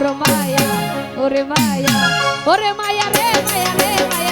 ওর মায়া ওরে মায়া ওরে মায়া রে মায়া রে মায়া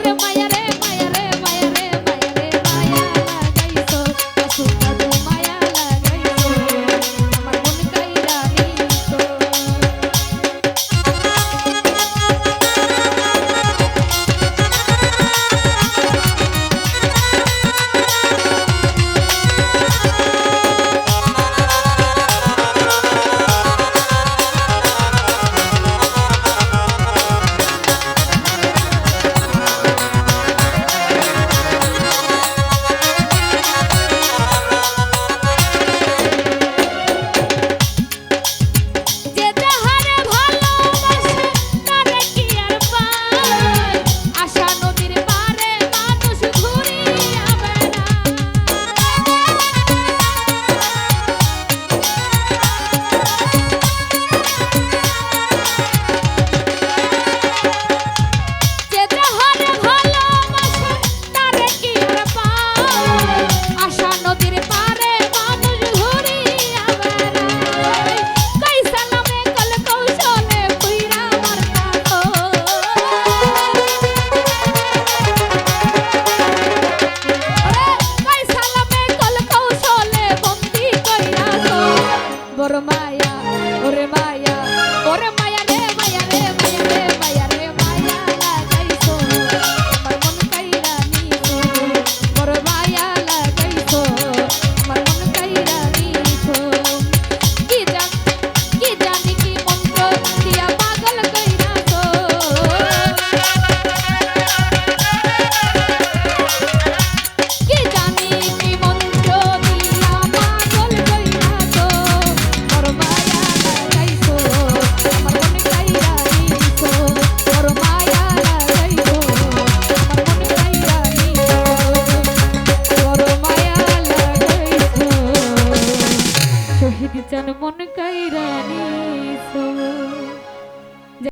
Corre, বড় মায়া